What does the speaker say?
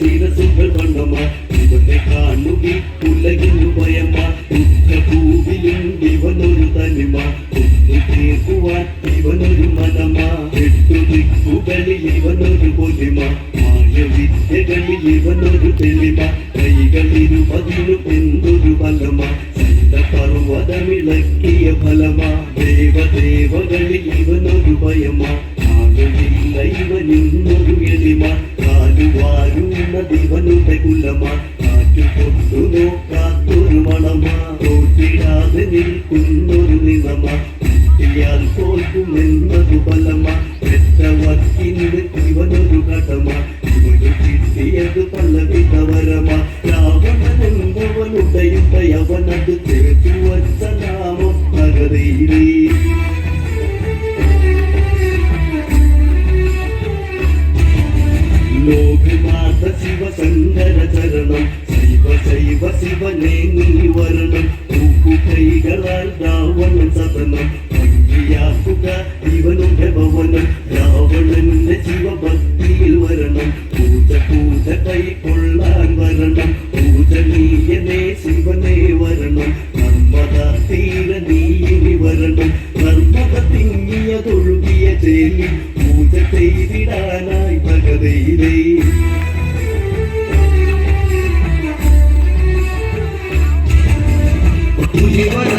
ശിരസുകൾ വണ്ണമ ഇവനെ കാണുകി ഉലകിന്നു ഭയമ പൂവിലും ഇവനൊരു തനിമ. ഒന്നു ഇവനൊരു മനമ. ഇവനൊരു പൊലിമ. മായവിദ്യകളിൽ ഇവനൊരു തെളിമ. കൈകളിരുപതിനു എന്തൊരു ബലമ. പർവതമിളക്കിയ ഫലമാ. ദേവദേവകളിൽ ഇവനൊരു ഭയമ. ತೋಲ್ಕು ನಿನ್ನದು ಬಲಮ ಎತ್ತವತ್ತಿ ನಿಡತಿವನದು ಕಟಮ ಇವನು ಚಿಟ್ಟಿಯದು ಪಲ್ಲವಿ ತವರಮ ಯಾವನನೆಂಬವನು ದಯುತ ಯವನದು ತೆರೆದುವತ್ತ ನಾಮ ನಗರೀರಿ లోకనాథ శివ సంగర చరణం శివ శైవ శివనే నీ వరణం పూకు కైగల రావణ సదనం പൂജ കൈ കൊള്ളാൻ വരണം പൂജനീയനെ ശിവനെ വരണം. നർമ്മദ തീര നീയിനി വരണം. നർമ്മദ തിങ്ങിയതൊഴുകിയ ചേലി പൂജ ചെയ്തിടാനായി ഭഗതയിലേ പുലിവര